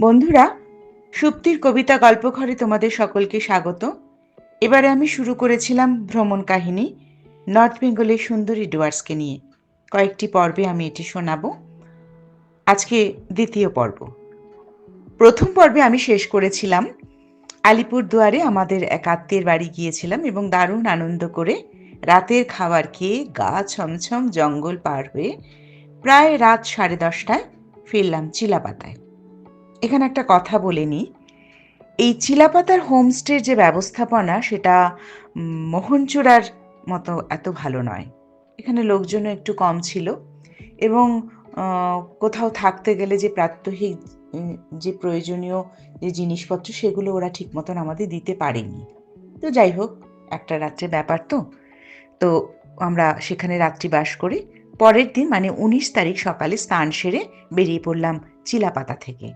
বন্ধুরা, সুপ্তির কবিতা গল্পঘরে তোমাদের সকলকে স্বাগত। এবারে আমি শুরু করেছিলাম ভ্রমণ কাহিনী নর্থ বেঙ্গলের সুন্দরী ডুয়ার্সকে নিয়ে। কয়েকটি পর্বে আমি এটি শোনাব। আজকে দ্বিতীয় পর্ব। প্রথম পর্বে আমি শেষ করেছিলাম। আলিপুর দুয়ারে আমাদের এক আত্মীয়ের বাড়ি গিয়েছিলাম এবং দারুণ আনন্দ করে রাতের খাবার খেয়ে গা ছমছম জঙ্গল পার হয়ে প্রায় রাত সাড়ে দশটায় ফিরলাম চিলাপাতায়। এখানে একটা কথা বলে নিই। এই চিলাপাতার হোমস্টের যে ব্যবস্থাপনা, সেটা মোহনচূড়ার মতো এত ভালো নয়। এখানে লোকজনও একটু কম ছিল এবং কোথাও থাকতে গেলে যে প্রাত্যহিক যে প্রয়োজনীয় যে জিনিসপত্র, সেগুলো ওরা ঠিক মতন আমাদের দিতে পারেনি। তো যাই হোক, একটা রাত্রে ব্যাপার তো। তো আমরা সেখানে রাত্রি বাস করে। পরের দিন মানে উনিশ তারিখ সকালে স্নান সেরে বেরিয়ে পড়লাম চিলাপাতা থেকে।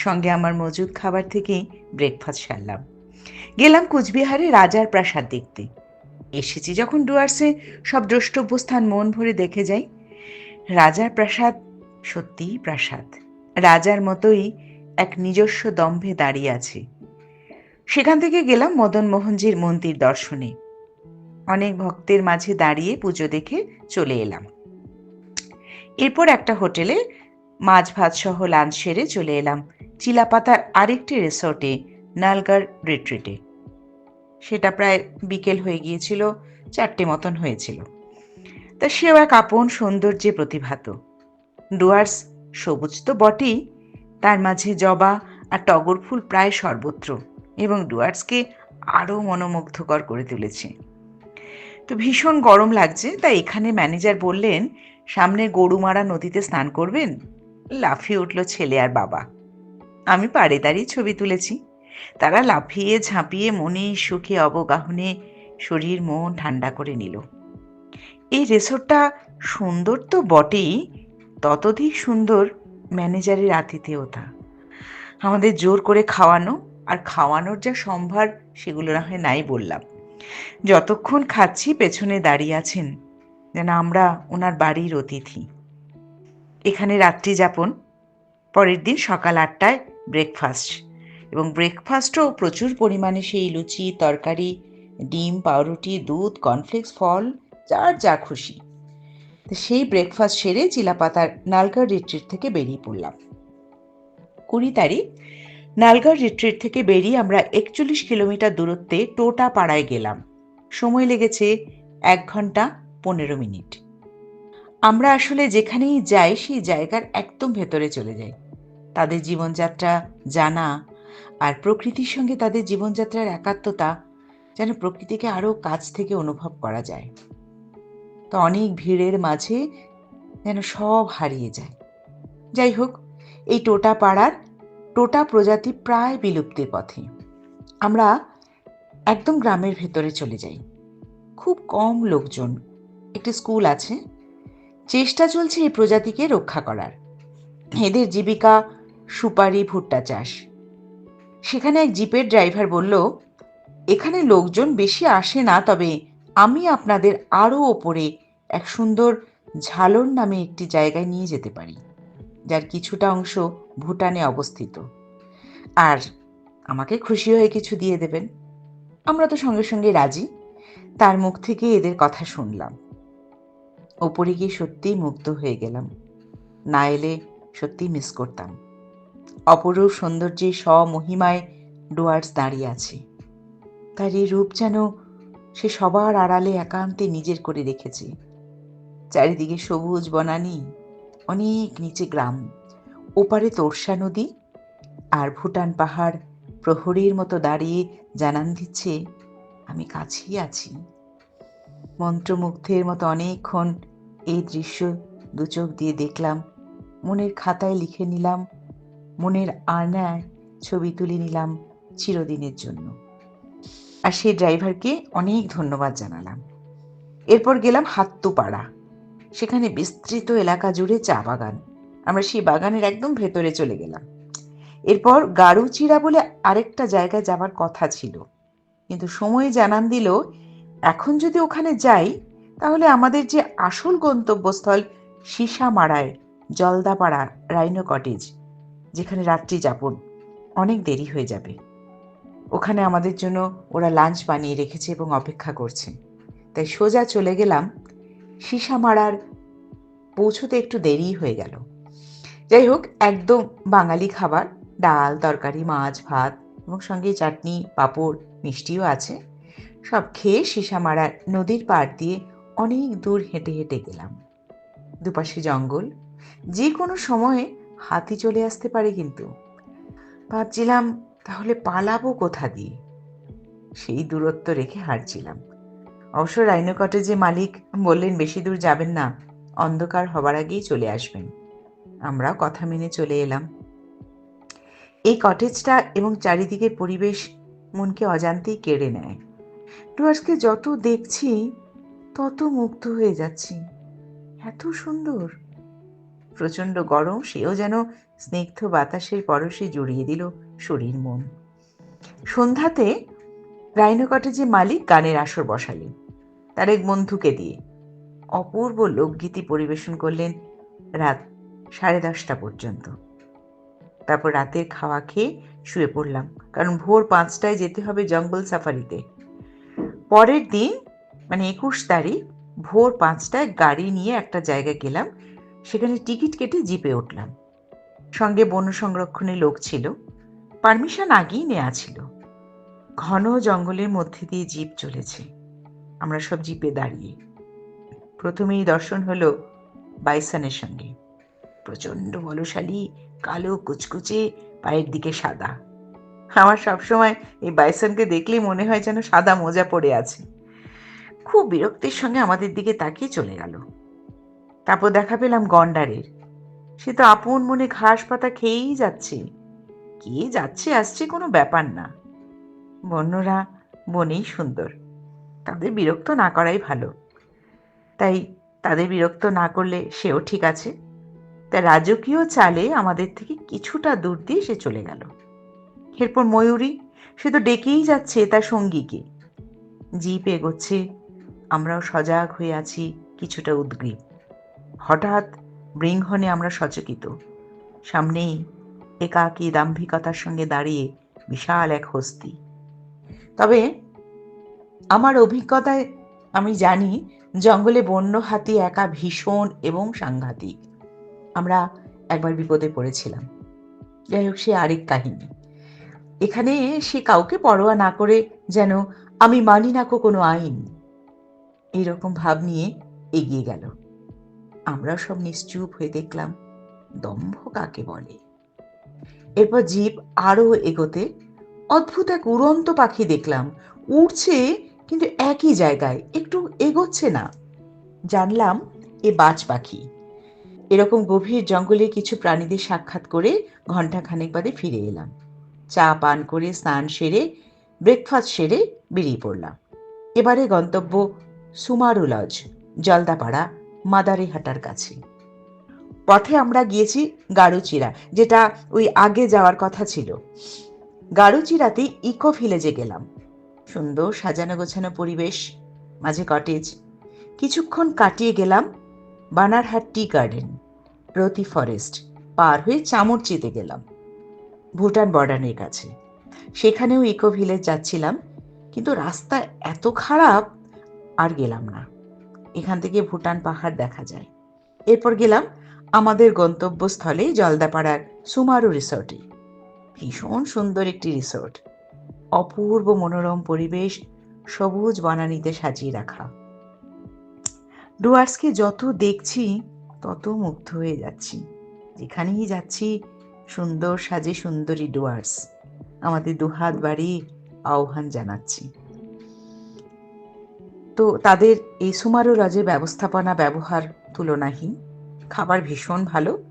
সঙ্গে আমার মজুদ খাবার থেকেই ব্রেকফাস্ট সারলাম। গেলাম কুচবিহারে রাজার প্রাসাদ দেখতে। এসেছি যখন ডুয়ার্সে, সব দ্রষ্টব্য স্থান মন ভরে দেখে যাই। রাজার প্রাসাদ সত্যিই প্রাসাদ। রাজার মতোই এক নিজস্ব দম্ভে দাঁড়িয়ে আছে। সেখান থেকে গেলাম মদন মোহনজির মন্দির দর্শনে। অনেক ভক্তের মাঝে দাঁড়িয়ে পুজো দেখে চলে এলাম। এরপর একটা হোটেলে মাছ ভাত সহ লাঞ্চ সেরে চলে এলাম চিলাপাতার আরেকটি রিসোর্টে নালগার রিট্রিটে। সেটা প্রায় বিকেল হয়ে গিয়েছিল, চারটে মতন হয়েছিল। তা সেও এক আপন সৌন্দর্যে প্রতিভাত। ডুয়ার্স সবুজ তো বটেই, তার মাঝে জবা আর টগর ফুল প্রায় সর্বত্র এবং ডুয়ার্সকে আরও মনোমুগ্ধকর করে তুলেছে। তো ভীষণ গরম লাগছে, তাই এখানে ম্যানেজার বললেন, সামনে গরুমারা নদীতে স্নান করবেন? লাফিয়ে উঠল ছেলে আর বাবা। আমি পাড়ে দাঁড়িয়ে ছবি তুলেছি। তারা লাফিয়ে, ঝাঁপিয়ে, মনে সুখে, অবগাহনে শরীর, মন ঠান্ডা করে নিল। এই রেসর্টটা সুন্দর তো বটেই, ততধিক সুন্দর ম্যানেজারের আতিথেয়তা। আমাদের জোর করে খাওয়ানো আর খাওয়ানোর যা সম্ভার সেগুলো না হয় নাই বললাম। যতক্ষণ খাচ্ছি, পেছনে দাঁড়িয়ে আছেন যেন আমরা ওনার বাড়ির অতিথি। এখানে রাত্রি যাপন, পরের দিন সকাল আটটায় ব্রেকফাস্ট এবং ব্রেকফাস্টও প্রচুর পরিমাণে সেই লুচি, তরকারি, ডিম, পাউরুটি, দুধ কর্নফ্লেক্স ফল, যার যা খুশি। সেই ব্রেকফাস্ট সেরে চিলাপাতার নালগার রিট্রিট থেকে বেরিয়ে পড়লাম। কুড়ি তারিখ নালগার রিট্রিট থেকে বেরিয়ে আমরা একচল্লিশ কিলোমিটার দূরত্বে টোটা পাড়ায় গেলাম। সময় লেগেছে এক ঘণ্টা পনেরো মিনিট। আমরা আসলে যেখানেই যাই, সেই জায়গার একদম ভেতরে চলে যাই। তাদের জীবনযাত্রা জানা আর প্রকৃতির সঙ্গে তাদের জীবনযাত্রার একাত্মতা যেন প্রকৃতিকে আরও কাছ থেকে অনুভব করা যায়। তো অনেক ভিড়ের মাঝে যেন সব হারিয়ে যায়। যাই হোক, এই টোটা পাড়ার টোটা প্রজাতি প্রায় বিলুপ্তির পথে। আমরা একদম গ্রামের ভেতরে চলে যাই। খুব কম লোকজন, একটি স্কুল আছে চেষ্টা চলছে এই প্রজাতিকে রক্ষা করার। এদের জীবিকা সুপারি ভুট্টা চাষ। সেখানে এক জিপের ড্রাইভার বলল, এখানে লোকজন বেশি আসে না, তবে আমি আপনাদের আরও ওপরে এক সুন্দর ঝালর নামে একটি জায়গায় নিয়ে যেতে পারি, যার কিছুটা অংশ ভুটানে অবস্থিত। আর আমাকে খুশি হয়ে কিছু দিয়ে দেবেন। আমরা তো সঙ্গে সঙ্গে রাজি। তার মুখ থেকে এদের কথা শুনলাম। ওপরে গিয়ে সত্যিই মুগ্ধ হয়ে গেলাম। না এলে সত্যি মিস করতাম। অপরূপ সৌন্দর্যে স্বমহিমায় ডুয়ার্স দাঁড়িয়ে আছে। তার এই রূপ যেন সে সবার আড়ালে একান্তে নিজের করে রেখেছে। চারিদিকে সবুজ বনানি, অনেক নিচে গ্রাম, ওপারে তোরসা নদী আর ভুটান পাহাড় প্রহরীর মতো দাঁড়িয়ে জানান দিচ্ছে, আমি কাছেই আছি। মন্ত্রমুগ্ধের মতো অনেকক্ষণ এই দৃশ্য দু চোখ দিয়ে দেখলাম। মনের খাতায় লিখে নিলাম। মনের আয়নায় ছবি তুলে নিলাম চিরদিনের জন্য। আর সেই ড্রাইভারকে অনেক ধন্যবাদ জানালাম। এরপর গেলাম হাত্তুপাড়া। সেখানে বিস্তৃত এলাকা জুড়ে চা বাগান। আমরা সেই বাগানের একদম ভেতরে চলে গেলাম। এরপর গাড়ুচিরা বলে আরেকটা জায়গায় যাবার কথা ছিল। কিন্তু সময় জানান দিল, এখন যদি ওখানে যাই তাহলে আমাদের যে আসল গন্তব্যস্থল সীসামারায়, জলদাপাড়া রাইনো কটেজ, যেখানে রাত্রি যাপন অনেক দেরি হয়ে যাবে। ওখানে আমাদের জন্য ওরা লাঞ্চ বানিয়ে রেখেছে এবং অপেক্ষা করছে। তাই সোজা চলে গেলাম সীসা মারার পৌঁছতে একটু দেরি হয়ে গেল। যাই হোক, একদম বাঙালি খাবার, ডাল, তরকারি, মাছ, ভাত এবং সঙ্গে চাটনি, পাঁপড়, মিষ্টিও আছে। সব খেয়ে সীসা মারার নদীর পাড় দিয়ে অনেক দূর হেঁটে হেঁটে গেলাম। দুপাশে জঙ্গল যে কোনো সময়ে হাতি চলে আসতে পারে কিন্তু। ভাবছিলাম, তাহলে পালাবো কোথা দিয়ে? সেই দূরত্ব রেখে হারছিলাম অবশ্য রাইনো কটেজে মালিক বললেন, বেশি দূর যাবেন না, অন্ধকার হবার আগেই চলে আসবেন। আমরাও কথা মেনে চলে এলাম। এই কটেজটা এবং চারিদিকের পরিবেশ মনকে অজান্তেই কেড়ে নেয়। ডুয়ার্সকে যত দেখছি তত মুগ্ধ হয়ে যাচ্ছি। এত সুন্দর। প্রচণ্ড গরম, সেও যেন স্নিগ্ধ বাতাসের পরশে জড়িয়ে দিল শরীর মন। সন্ধ্যাতে রাইনো কটেজে মালিক গানের আসর বসালেন, তার এক বন্ধুকে দিয়ে। অপূর্ব লোকগীতি পরিবেশন করলেন রাত সাড়ে দশটা পর্যন্ত। তারপর রাতের খাওয়া খেয়ে শুয়ে পড়লাম, কারণ ভোর পাঁচটায় যেতে হবে জঙ্গল সাফারিতে। পরের দিন মানে একুশ তারিখ ভোর পাঁচটায় গাড়ি নিয়ে একটা জায়গায় গেলাম। সেখানে টিকিট কেটে জিপে উঠলাম। সঙ্গে বন সংরক্ষণের লোক ছিল। পারমিশন আগেই নেওয়া ছিল। ঘন জঙ্গলের মধ্যে দিয়ে জিপ চলেছে। আমরা সব জিপে দাঁড়িয়ে। প্রথমেই দর্শন হলো বাইসানের সঙ্গে। প্রচণ্ড বলশালী, কালো, কুচকুচে, পায়ের দিকে সাদা। আমার সবসময় এই বাইসনকে দেখলেই মনে হয় যেন সাদা মোজা পড়ে আছে। খুব বিরক্তির সঙ্গে আমাদের দিকে তাকিয়ে চলে গেল। তারপর দেখা পেলাম গন্ডারের। সে তো আপন মনে ঘাস পাতা খেয়েই যাচ্ছে। কে যাচ্ছে আসছে কোনো ব্যাপার না। বন্যরা বনেই সুন্দর। তাদের বিরক্ত না করাই ভালো। তাই তাদের বিরক্ত না করলে সেও ঠিক আছে। তাই রাজকীয় চালে আমাদের থেকে কিছুটা দূর দিয়ে সে চলে গেল। এরপর ময়ূরী, সে তো ডেকেই যাচ্ছে তার সঙ্গীকে। জিপ এগোচ্ছে আমরাও সজাগ হয়ে আছি কিছুটা উদ্গ্রীব। হঠাৎ বৃঙ্ঘনে আমরা সচকিত। সামনেই একাকী দাম্ভিকতার সঙ্গে দাঁড়িয়ে বিশাল এক হস্তি। তবে আমার অভিজ্ঞতায় আমি জানি জঙ্গলে বন্য হাতি একা ভীষণ এবং সাংঘাতিক। আমরা একবার বিপদে পড়েছিলাম। যাই হোক, সে আরেক কাহিনী। এখানে সে কাউকে পরোয়া না করে যেন আমি মানি না কোনো আইন। এইরকম ভাব নিয়ে এগিয়ে গেল। আমরা সব নিশ্চুপ হয়ে দেখলাম, দম্ভ কাকে বলে? এরপর জীব আরও এগোতে অদ্ভুত এক উড়ন্ত পাখি দেখলাম। উড়ছে, কিন্তু একই জায়গায়, একটু এগোচ্ছে না। জানলাম, এ বাজ পাখি। এরকম গভীর জঙ্গলে কিছু প্রাণীদের সাক্ষাৎ করে ঘণ্টা খানেক বাদে ফিরে এলাম। চা পান করে, স্নান সেরে ব্রেকফাস্ট সেরে বেরিয়ে পড়লাম। এবারে গন্তব্য সুমারু লজ জলদাপাড়া, মাদারিহাটার কাছে। পথে আমরা গিয়েছি গাড়ুচিরা যেটা ওই আগে যাওয়ার কথা ছিল। গাড়ুচিরাতে ইকো ভিলেজে গেলাম। সুন্দর সাজানো গোছানো পরিবেশ, মাঝে কটেজ কিছুক্ষণ কাটিয়ে গেলাম বানারহাট টি গার্ডেন রতি ফরেস্ট পার হয়ে চামড়চিতে গেলাম, ভুটান বর্ডারের কাছে। সেখানেও ইকো ভিলেজ যাচ্ছিলাম, কিন্তু রাস্তা এত খারাপ আর গেলাম না। এখান থেকে ভুটান পাহাড় দেখা যায়। এরপর গেলাম আমাদের গন্তব্যস্থলে জলদাপাড়ার সুমারু রিসর্টে। ভীষণ সুন্দর একটি রিসর্ট। অপূর্ব মনোরম পরিবেশ, সবুজ বনানীতে সাজিয়ে রাখা। ডুয়ার্সকে যত দেখছি, তত মুগ্ধ হয়ে যাচ্ছি। যেখানেই যাচ্ছি, সুন্দর সাজে সুন্দরী ডুয়ার্স। আমাদের দুহাত বাড়ি আহ্বান জানাচ্ছি। তো তাদের এই সুমারু লজের ব্যবস্থাপনা ব্যবহার তুলনাহীন। খাবার ভীষণ ভালো।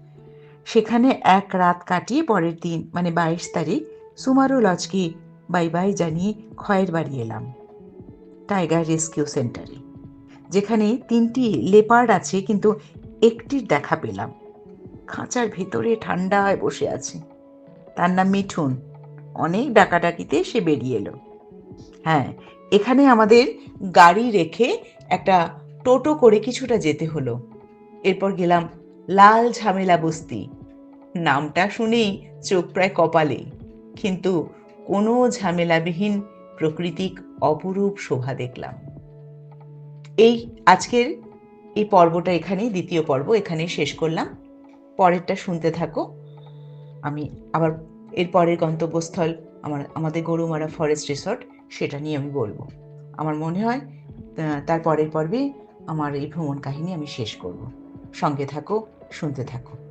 সেখানে এক রাত কাটিয়ে পরের দিন মানে বাইশ তারিখ সুমারু লজকে বাই বাই জানিয়ে খয়ের বাড়ি এলাম, টাইগার রেস্কিউ সেন্টারে। যেখানে তিনটি লেপার্ড আছে, কিন্তু একটির দেখা পেলাম। খাঁচার ভেতরে ঠান্ডায় বসে আছে। তার নাম মিঠুন। অনেক ডাকাডাকিতে সে বেরিয়ে এলো। হ্যাঁ এখানে আমাদের গাড়ি রেখে একটা টোটো করে কিছুটা যেতে হলো। এরপর গেলাম লাল ঝামেলা বস্তি। নামটা শুনেই চোখ প্রায় কপালে। কিন্তু কোনো ঝামেলাবিহীন প্রকৃতিক অপরূপ শোভা দেখলাম। এই আজকের এই পর্বটা এখানেই, দ্বিতীয় পর্ব এখানেই শেষ করলাম। পরেরটা শুনতে থাকো। আমি আবার এর পরের গন্তব্যস্থল আমার, আমাদের গরুমারা ফরেস্ট রিসর্ট। সেটা নিয়ে আমি বলব। আমার মনে হয় তার পরের পর্বে আমার এই ভ্রমণ কাহিনী আমি শেষ করব। সঙ্গে থাকো, শুনতে থাকো।